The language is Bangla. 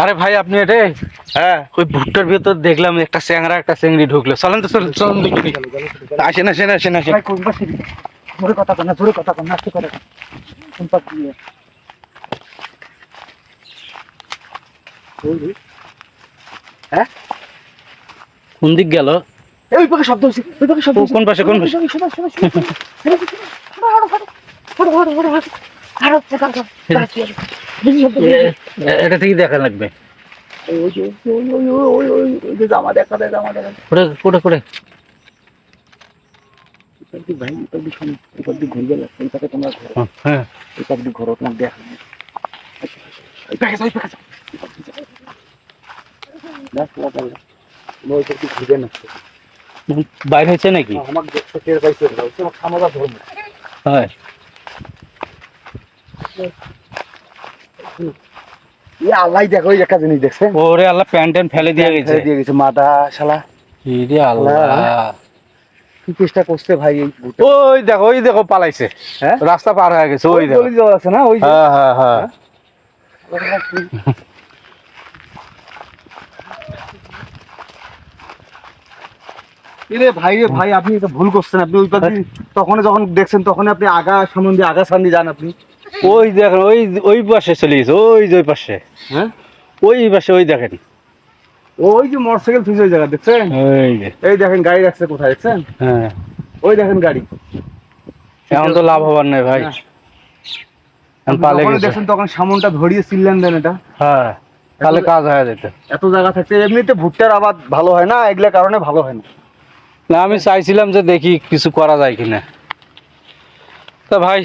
আরে ভাই আপনি এটা হ্যাঁ ওই ভুট্টার ভিতর দেখলাম একটা চ্যাংরা একটা চিংড়ি ঢুকলো চলেন তো চলেন চলেন দেখি আসেন আসেন আসেন আসেন? জোরে কথা কর না জোরে কথা কর না আস্তে করে কর। কোন পাশ দিয়ে? ওই রে। হ্যাঁ কোন দিক গেল এই শব্দ হচ্ছে ওই পাখি শব্দ। কোন পাশে, কোন পাশে? শোনো, শোনো, শোনো, শোনো। শোনো, এটা থেকে দেখা লাগবে। জামা দেখা দেয় জামা দেখ তোমার পারলে ওই পাকে ঘুরে বাইর হয়েছে নাকি? আমার দেখতে টের পাইছে আমার আল্লাহ দেখো একটা জিনিস দেখছে। ওরে আল্লাহ ফেলে দিয়ে গেছে। দিয়ে গেছে মাদা শালা। ইরে আল্লাহ। কি চেষ্টা করছে ভাই এই ওই দেখো ওই দেখো পালাইছে। হ্যাঁ? রাস্তা পার হয়ে গেছে ওই দেখো। গলি আছে না ওই হ্যাঁ হ্যাঁ হ্যাঁ। এরে ভাই রে ভাই আপনি এটা ভুল করছেন। আপনি ওই পাশে তখন যখন দেখছেন তখন আপনি আগা সামন দিয়ে আগা সামনে যান আপনি। ওই দেখেন ওই ওই পাশে চলে গেছে ওই যে ওই পাশে হ্যাঁ? ওই পাশে ওই দেখেন। ওই যে মোটরসাইকেল ফিস ওই জায়গা দেখছেন? ওই যে। এই দেখেন গাড়ি রাখছে কোথায় দেখছেন? হ্যাঁ। ওই দেখেন গাড়ি। এখন তো লাভ হবার নাই ভাই। পালে যখন গেছে। দেখছেন তখন সামনটা ধরিয়ে ছিলেন দেন এটা। হ্যাঁ তাহলে কাজ হয়ে যেত। এত জায়গা থাকতে এমনিতে ভুট্টার আবাদ ভালো হয় না এগুলা কারণে ভালো হয় না। না আমি চাইছিলাম যে দেখি কিছু করা যায় কিনা। তা ভাই